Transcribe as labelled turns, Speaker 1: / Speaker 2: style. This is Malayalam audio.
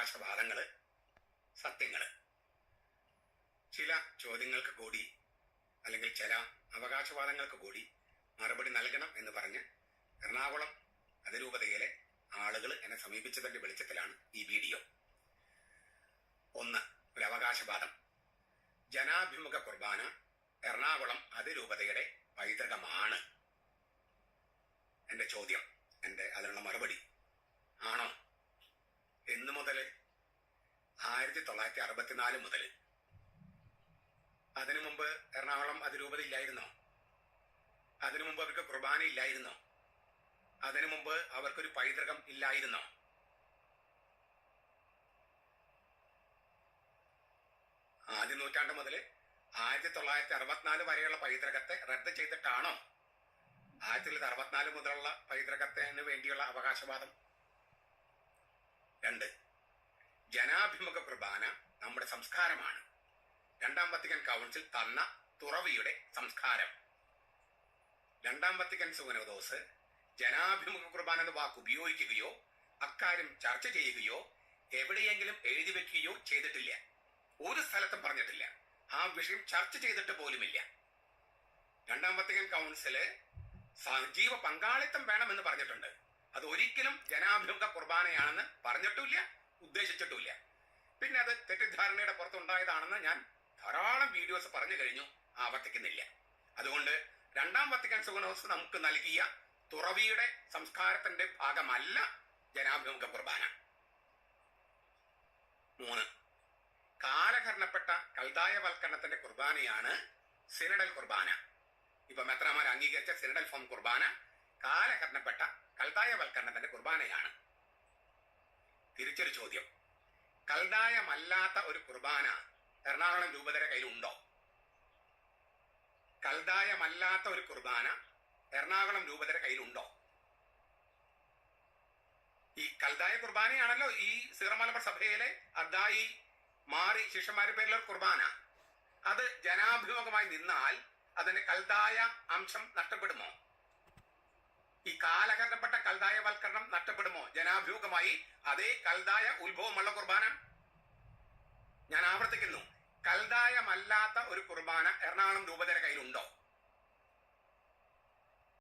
Speaker 1: അവകാശവാദങ്ങൾ സത്യങ്ങൾ. ചില ചോദ്യങ്ങൾക്ക് കൂടി അല്ലെങ്കിൽ ചില അവകാശവാദങ്ങൾക്ക് കൂടി മറുപടി നൽകണം എന്ന് പറഞ്ഞ് എറണാകുളം അതിരൂപതയിലെ ആളുകൾ എന്നെ സമീപിച്ചതിന്റെ വെളിച്ചത്തിലാണ് ഈ വീഡിയോ. ഒന്ന് ഒരു അവകാശവാദം. ജനാഭിമുഖ കുർബാന എറണാകുളം അതിരൂപതയുടെ പൈതൃകമാണ്. എന്റെ ചോദ്യം എന്റെ അതിനുള്ള മറുപടി ആണോ? ആയിരത്തി തൊള്ളായിരത്തി അറുപത്തിനാല് മുതൽ. അതിനു മുമ്പ് എറണാകുളം അതിരൂപത ഇല്ലായിരുന്നോ? അതിനു മുമ്പ് അവർക്ക് കുർബാന ഇല്ലായിരുന്നോ? അതിനു മുമ്പ് അവർക്കൊരു പൈതൃകം ഇല്ലായിരുന്നോ? ആദ്യ നൂറ്റാണ്ട് മുതൽ ആയിരത്തി തൊള്ളായിരത്തി അറുപത്തിനാല് വരെയുള്ള പൈതൃകത്തെ റദ്ദ് ചെയ്തിട്ടാണോ? ആയിരത്തി തൊള്ളായിരത്തി അറുപത്തിനാല് മുതലുള്ള പൈതൃകത്തിന് വേണ്ടിയുള്ള അവകാശവാദം. രണ്ട്. ജനാഭിമുഖ കുർബാന നമ്മുടെ സംസ്കാരമാണ്. രണ്ടാം വത്തിക്കൻ കൗൺസിൽ തന്ന തുറവിയുടെ സംസ്കാരം. രണ്ടാം വത്തിക്കൻ സുവനോദോസ് ജനാഭിമുഖ കുർബാന എന്ന വാക്ക് ഉപയോഗിക്കുകയോ അക്കാര്യം ചർച്ച ചെയ്യുകയോ എവിടെയെങ്കിലും എഴുതി വെക്കുകയോ ചെയ്തിട്ടില്ല. ഒരു സ്ഥലത്തും പറഞ്ഞിട്ടില്ല. ആ വിഷയം ചർച്ച ചെയ്തിട്ട് പോലുമില്ല. രണ്ടാം വത്തിക്കൻ കൗൺസിൽ സജീവ പങ്കാളിത്തം വേണമെന്ന് പറഞ്ഞിട്ടുണ്ട്. അത് ഒരിക്കലും ജനാഭിമുഖ കുർബാനയാണെന്ന് പറഞ്ഞിട്ടില്ല ഉദ്ദേശിച്ചിട്ടില്ല പിന്നെ അത് തെറ്റിദ്ധാരണയുടെ പുറത്തുണ്ടായതാണെന്ന് ഞാൻ ധാരാളം വീഡിയോസ് പറഞ്ഞു കഴിഞ്ഞു. ആവർത്തിക്കുന്നില്ല. അതുകൊണ്ട് രണ്ടാം വത്തിക്കൻ സുഗണോസ് നമുക്ക് നൽകിയ തുറവിയുടെ സംസ്കാരത്തിന്റെ ഭാഗമല്ല ജനാഭിമുഖ കുർബാന. മൂന്ന്. കാലഹരണപ്പെട്ട കൽതായവൽക്കരണത്തിന്റെ കുർബാനയാണ് സിനഡൽ കുർബാന. ഇപ്പൊ മെത്രാമാർ അംഗീകരിച്ച സിനഡൽ ഫോം കുർബാന? കാലഹരണപ്പെട്ട കൽതായവൽക്കരണത്തിന്റെ കുർബാനയാണ്. തിരിച്ചൊരു ചോദ്യം. കൽദായമല്ലാത്ത ഒരു കുർബാന എറണാകുളം രൂപതയുടെ കയ്യിലുണ്ടോ കൽദായമല്ലാത്ത ഒരു കുർബാന എറണാകുളം രൂപതയുടെ കയ്യിലുണ്ടോ ഈ കൽദായ കുർബാനയാണല്ലോ ഈ സിറമലബർ സഭയിലെ അദ്ദായി മാറി ശിഷ്യന്മാരുടെ പേരിലൊരു കുർബാന. അത് ജനാഭിമുഖമായി നിന്നാൽ അതിന്റെ കൽതായ അംശം നഷ്ടപ്പെടുമോ? ഈ കാലഹരണപ്പെട്ട കൽതായവൽക്കരണം നഷ്ടപ്പെടുമോ? ജനാഭിമുഖമായി അതേ കൽതായ ഉത്ഭവമുള്ള കുർബാന. ഞാൻ ആവർത്തിക്കുന്നു. കൽതായമല്ലാത്ത ഒരു കുർബാന എറണാകുളം രൂപതയുടെ കയ്യിലുണ്ടോ?